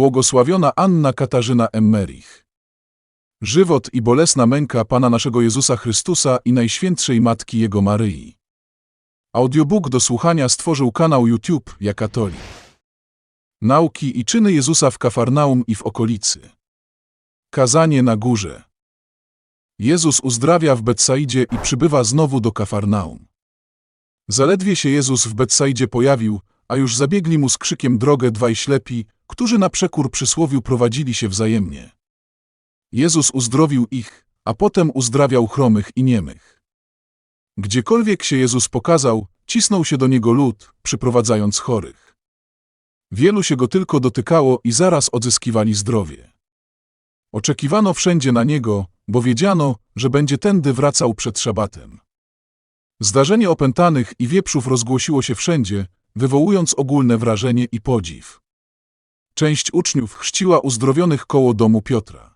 Błogosławiona Anna Katarzyna Emmerich. Żywot i bolesna męka Pana naszego Jezusa Chrystusa i Najświętszej Matki Jego Maryi. Audiobook do słuchania stworzył kanał YouTube Ja Katolik. Nauki i czyny Jezusa w Kafarnaum i w okolicy. Kazanie na górze. Jezus uzdrawia w Betsaidzie i przybywa znowu do Kafarnaum. Zaledwie się Jezus w Betsaidzie pojawił, a już zabiegli mu z krzykiem drogę dwaj ślepi, którzy na przekór przysłowiu prowadzili się wzajemnie. Jezus uzdrowił ich, a potem uzdrawiał chromych i niemych. Gdziekolwiek się Jezus pokazał, cisnął się do niego lud, przyprowadzając chorych. Wielu się go tylko dotykało i zaraz odzyskiwali zdrowie. Oczekiwano wszędzie na niego, bo wiedziano, że będzie tędy wracał przed szabatem. Zdarzenie opętanych i wieprzów rozgłosiło się wszędzie, wywołując ogólne wrażenie i podziw. Część uczniów chrzciła uzdrowionych koło domu Piotra.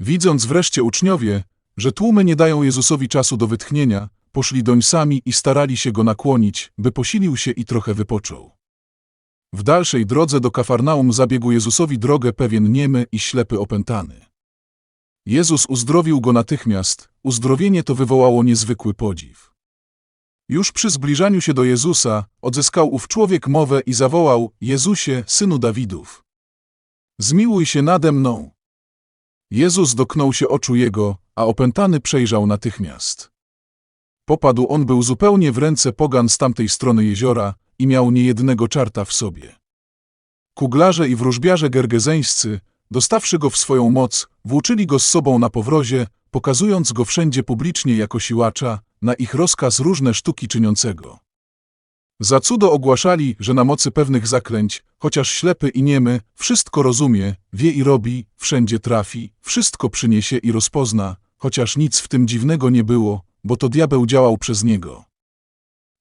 Widząc wreszcie uczniowie, że tłumy nie dają Jezusowi czasu do wytchnienia, poszli doń sami i starali się go nakłonić, by posilił się i trochę wypoczął. W dalszej drodze do Kafarnaum zabiegł Jezusowi drogę pewien niemy i ślepy opętany. Jezus uzdrowił go natychmiast, uzdrowienie to wywołało niezwykły podziw. Już przy zbliżaniu się do Jezusa odzyskał ów człowiek mowę i zawołał: Jezusie, synu Dawidów. Zmiłuj się nade mną. Jezus dotknął się oczu jego, a opętany przejrzał natychmiast. Popadł on był zupełnie w ręce pogan z tamtej strony jeziora i miał niejednego czarta w sobie. Kuglarze i wróżbiarze gergezeńscy, dostawszy go w swoją moc, włóczyli go z sobą na powrozie, pokazując go wszędzie publicznie jako siłacza, na ich rozkaz różne sztuki czyniącego. Za cudo ogłaszali, że na mocy pewnych zaklęć, chociaż ślepy i niemy, wszystko rozumie, wie i robi, wszędzie trafi, wszystko przyniesie i rozpozna, chociaż nic w tym dziwnego nie było, bo to diabeł działał przez niego.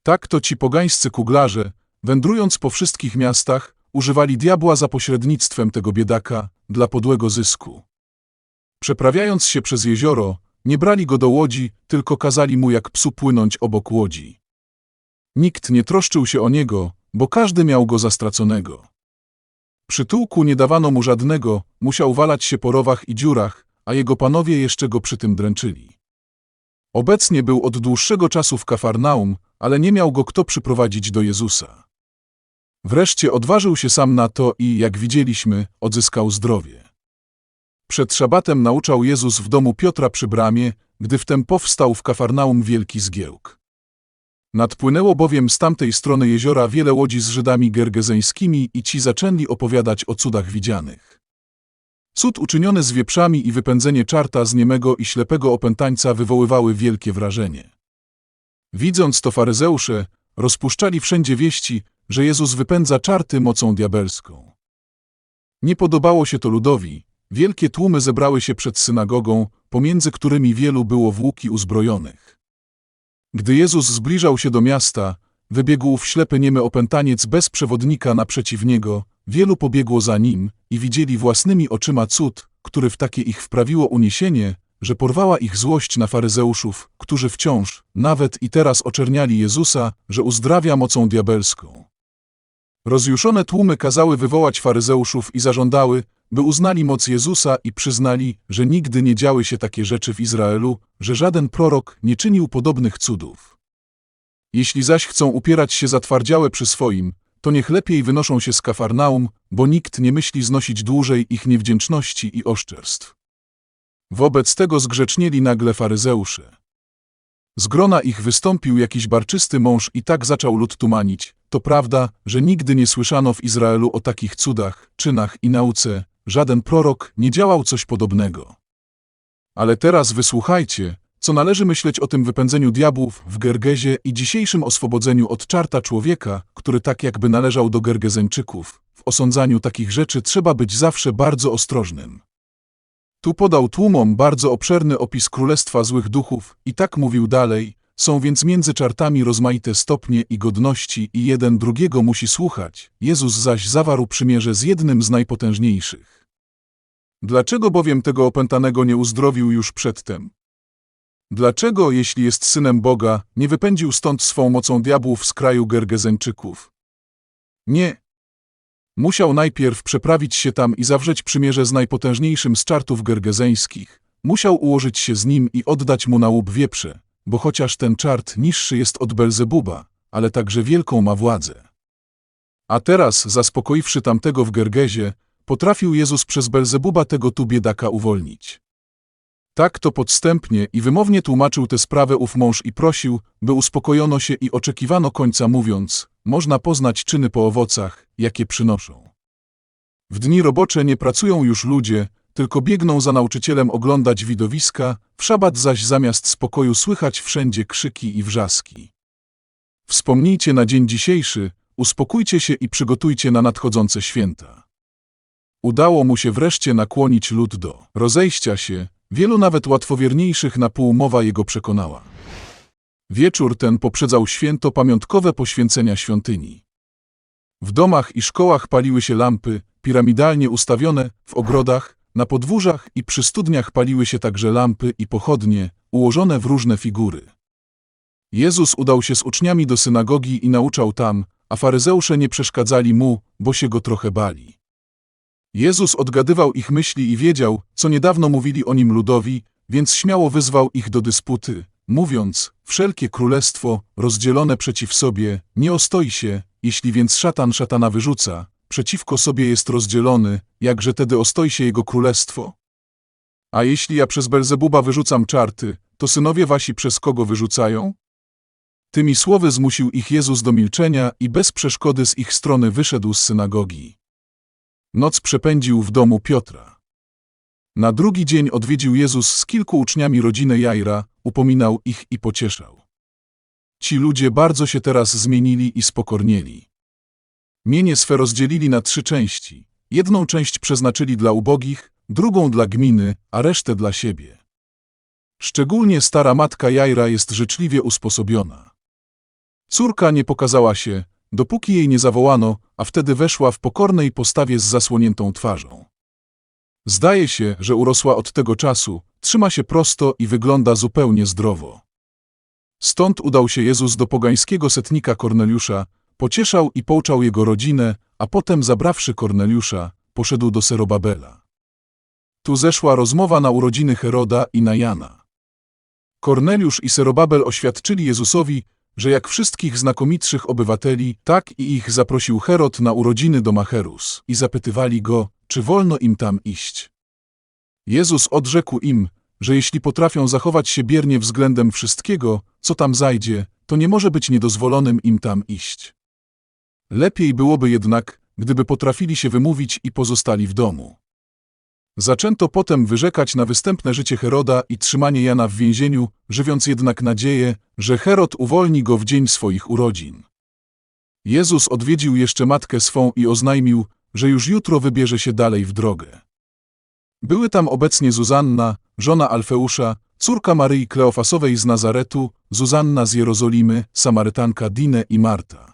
Tak to ci pogańscy kuglarze, wędrując po wszystkich miastach, używali diabła za pośrednictwem tego biedaka, dla podłego zysku. Przeprawiając się przez jezioro, nie brali go do łodzi, tylko kazali mu jak psu płynąć obok łodzi. Nikt nie troszczył się o niego, bo każdy miał go za straconego. Przytułku nie dawano mu żadnego, musiał walać się po rowach i dziurach, a jego panowie jeszcze go przy tym dręczyli. Obecnie był od dłuższego czasu w Kafarnaum, ale nie miał go kto przyprowadzić do Jezusa. Wreszcie odważył się sam na to i, jak widzieliśmy, odzyskał zdrowie. Przed szabatem nauczał Jezus w domu Piotra przy bramie, gdy wtem powstał w Kafarnaum wielki zgiełk. Nadpłynęło bowiem z tamtej strony jeziora wiele łodzi z Żydami gergezeńskimi i ci zaczęli opowiadać o cudach widzianych. Cud uczyniony z wieprzami i wypędzenie czarta z niemego i ślepego opętańca wywoływały wielkie wrażenie. Widząc to faryzeusze, rozpuszczali wszędzie wieści, że Jezus wypędza czarty mocą diabelską. Nie podobało się to ludowi, wielkie tłumy zebrały się przed synagogą, pomiędzy którymi wielu było w łuki uzbrojonych. Gdy Jezus zbliżał się do miasta, wybiegł w ślepy niemy opętaniec bez przewodnika naprzeciw niego, wielu pobiegło za nim i widzieli własnymi oczyma cud, który w takie ich wprawiło uniesienie, że porwała ich złość na faryzeuszów, którzy wciąż, nawet i teraz oczerniali Jezusa, że uzdrawia mocą diabelską. Rozjuszone tłumy kazały wywołać faryzeuszów i zażądały, by uznali moc Jezusa i przyznali, że nigdy nie działy się takie rzeczy w Izraelu, że żaden prorok nie czynił podobnych cudów. Jeśli zaś chcą upierać się zatwardziałe przy swoim, to niech lepiej wynoszą się z Kafarnaum, bo nikt nie myśli znosić dłużej ich niewdzięczności i oszczerstw. Wobec tego zgrzecznieli nagle faryzeusze. Z grona ich wystąpił jakiś barczysty mąż i tak zaczął lud tumanić. To prawda, że nigdy nie słyszano w Izraelu o takich cudach, czynach i nauce, żaden prorok nie działał coś podobnego. Ale teraz wysłuchajcie, co należy myśleć o tym wypędzeniu diabłów w Gergezie i dzisiejszym oswobodzeniu od czarta człowieka, który tak jakby należał do Gergezeńczyków. W osądzaniu takich rzeczy trzeba być zawsze bardzo ostrożnym. Tu podał tłumom bardzo obszerny opis królestwa złych duchów i tak mówił dalej, są więc między czartami rozmaite stopnie i godności i jeden drugiego musi słuchać, Jezus zaś zawarł przymierze z jednym z najpotężniejszych. Dlaczego bowiem tego opętanego nie uzdrowił już przedtem? Dlaczego, jeśli jest synem Boga, nie wypędził stąd swą mocą diabłów z kraju Gergezeńczyków? Nie. Musiał najpierw przeprawić się tam i zawrzeć przymierze z najpotężniejszym z czartów gergezeńskich. Musiał ułożyć się z nim i oddać mu na łup wieprze, bo chociaż ten czart niższy jest od Belzebuba, ale także wielką ma władzę. A teraz, zaspokoiwszy tamtego w Gergezie, potrafił Jezus przez Belzebuba tego tu biedaka uwolnić. Tak to podstępnie i wymownie tłumaczył tę sprawę ów mąż i prosił, by uspokojono się i oczekiwano końca mówiąc, można poznać czyny po owocach, jakie przynoszą. W dni robocze nie pracują już ludzie, tylko biegną za nauczycielem oglądać widowiska, w szabat zaś zamiast spokoju słychać wszędzie krzyki i wrzaski. Wspomnijcie na dzień dzisiejszy, uspokójcie się i przygotujcie na nadchodzące święta. Udało mu się wreszcie nakłonić lud do rozejścia się, wielu nawet łatwowierniejszych na pół mowa jego przekonała. Wieczór ten poprzedzał święto pamiątkowe poświęcenia świątyni. W domach i szkołach paliły się lampy, piramidalnie ustawione, w ogrodach, na podwórzach i przy studniach paliły się także lampy i pochodnie, ułożone w różne figury. Jezus udał się z uczniami do synagogi i nauczał tam, a faryzeusze nie przeszkadzali mu, bo się go trochę bali. Jezus odgadywał ich myśli i wiedział, co niedawno mówili o nim ludowi, więc śmiało wyzwał ich do dysputy, mówiąc, wszelkie królestwo, rozdzielone przeciw sobie, nie ostoi się, jeśli więc szatan szatana wyrzuca, przeciwko sobie jest rozdzielony, jakże tedy ostoi się jego królestwo? A jeśli ja przez Belzebuba wyrzucam czarty, to synowie wasi przez kogo wyrzucają? Tymi słowy zmusił ich Jezus do milczenia i bez przeszkody z ich strony wyszedł z synagogi. Noc przepędził w domu Piotra. Na drugi dzień odwiedził Jezus z kilku uczniami rodzinę Jajra, upominał ich i pocieszał. Ci ludzie bardzo się teraz zmienili i spokornieli. Mienie swe rozdzielili na trzy części. Jedną część przeznaczyli dla ubogich, drugą dla gminy, a resztę dla siebie. Szczególnie stara matka Jajra jest życzliwie usposobiona. Córka nie pokazała się, dopóki jej nie zawołano, a wtedy weszła w pokornej postawie z zasłoniętą twarzą. Zdaje się, że urosła od tego czasu, trzyma się prosto i wygląda zupełnie zdrowo. Stąd udał się Jezus do pogańskiego setnika Korneliusza, pocieszał i pouczał jego rodzinę, a potem zabrawszy Korneliusza, poszedł do Serobabela. Tu zeszła rozmowa na urodziny Heroda i na Jana. Korneliusz i Serobabel oświadczyli Jezusowi, że jak wszystkich znakomitszych obywateli, tak i ich zaprosił Herod na urodziny do Macherus i zapytywali go, czy wolno im tam iść. Jezus odrzekł im, że jeśli potrafią zachować się biernie względem wszystkiego, co tam zajdzie, to nie może być niedozwolonym im tam iść. Lepiej byłoby jednak, gdyby potrafili się wymówić i pozostali w domu. Zaczęto potem wyrzekać na występne życie Heroda i trzymanie Jana w więzieniu, żywiąc jednak nadzieję, że Herod uwolni go w dzień swoich urodzin. Jezus odwiedził jeszcze matkę swą i oznajmił, że już jutro wybierze się dalej w drogę. Były tam obecnie Zuzanna, żona Alfeusza, córka Maryi Kleofasowej z Nazaretu, Zuzanna z Jerozolimy, Samarytanka Dine i Marta.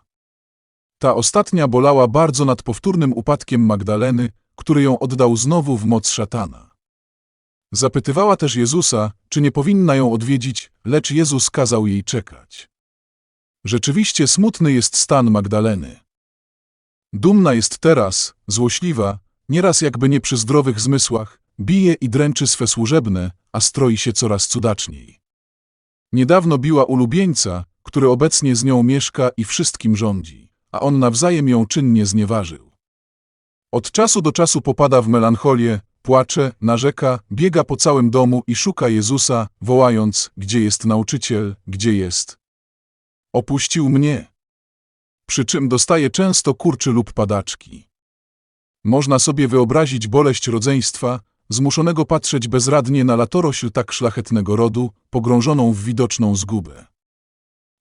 Ta ostatnia bolała bardzo nad powtórnym upadkiem Magdaleny, który ją oddał znowu w moc szatana. Zapytywała też Jezusa, czy nie powinna ją odwiedzić, lecz Jezus kazał jej czekać. Rzeczywiście smutny jest stan Magdaleny. Dumna jest teraz, złośliwa, nieraz jakby nie przy zdrowych zmysłach, bije i dręczy swe służebne, a stroi się coraz cudaczniej. Niedawno biła ulubieńca, który obecnie z nią mieszka i wszystkim rządzi, a on nawzajem ją czynnie znieważył. Od czasu do czasu popada w melancholię, płacze, narzeka, biega po całym domu i szuka Jezusa, wołając, gdzie jest nauczyciel, gdzie jest. Opuścił mnie. Przy czym dostaje często kurczy lub padaczki. Można sobie wyobrazić boleść rodzeństwa, zmuszonego patrzeć bezradnie na latorośl tak szlachetnego rodu, pogrążoną w widoczną zgubę.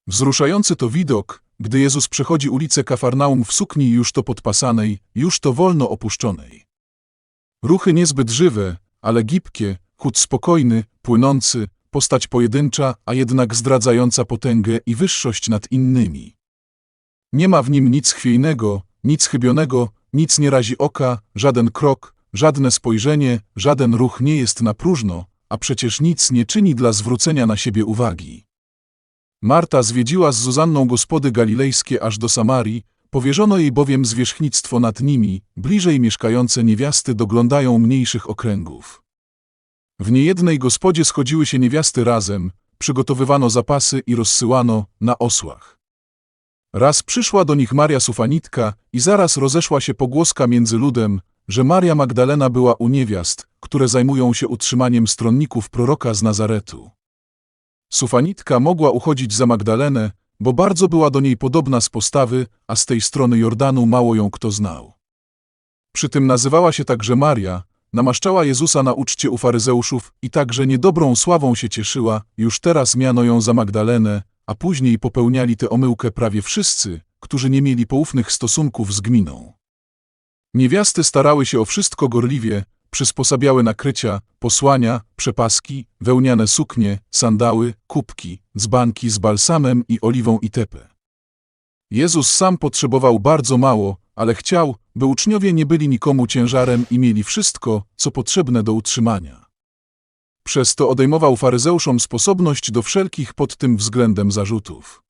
Wzruszający to widok, gdy Jezus przechodzi ulicę Kafarnaum w sukni już to podpasanej, już to wolno opuszczonej. Ruchy niezbyt żywe, ale gibkie, chód spokojny, płynący, postać pojedyncza, a jednak zdradzająca potęgę i wyższość nad innymi. Nie ma w nim nic chwiejnego, nic chybionego, nic nie razi oka, żaden krok, żadne spojrzenie, żaden ruch nie jest na próżno, a przecież nic nie czyni dla zwrócenia na siebie uwagi. Marta zwiedziła z Zuzanną gospody galilejskie aż do Samarii, powierzono jej bowiem zwierzchnictwo nad nimi, bliżej mieszkające niewiasty doglądają mniejszych okręgów. W niejednej gospodzie schodziły się niewiasty razem, przygotowywano zapasy i rozsyłano na osłach. Raz przyszła do nich Maria Sufanitka i zaraz rozeszła się pogłoska między ludem, że Maria Magdalena była u niewiast, które zajmują się utrzymaniem stronników proroka z Nazaretu. Sufanitka mogła uchodzić za Magdalenę, bo bardzo była do niej podobna z postawy, a z tej strony Jordanu mało ją kto znał. Przy tym nazywała się także Maria, namaszczała Jezusa na uczcie u faryzeuszów i także niedobrą sławą się cieszyła, już teraz miano ją za Magdalenę, a później popełniali tę omyłkę prawie wszyscy, którzy nie mieli poufnych stosunków z gminą. Niewiasty starały się o wszystko gorliwie, przysposabiały nakrycia, posłania, przepaski, wełniane suknie, sandały, kubki, dzbanki z balsamem i oliwą i tepę. Jezus sam potrzebował bardzo mało, ale chciał, by uczniowie nie byli nikomu ciężarem i mieli wszystko, co potrzebne do utrzymania. Przez to odejmował faryzeuszom sposobność do wszelkich pod tym względem zarzutów.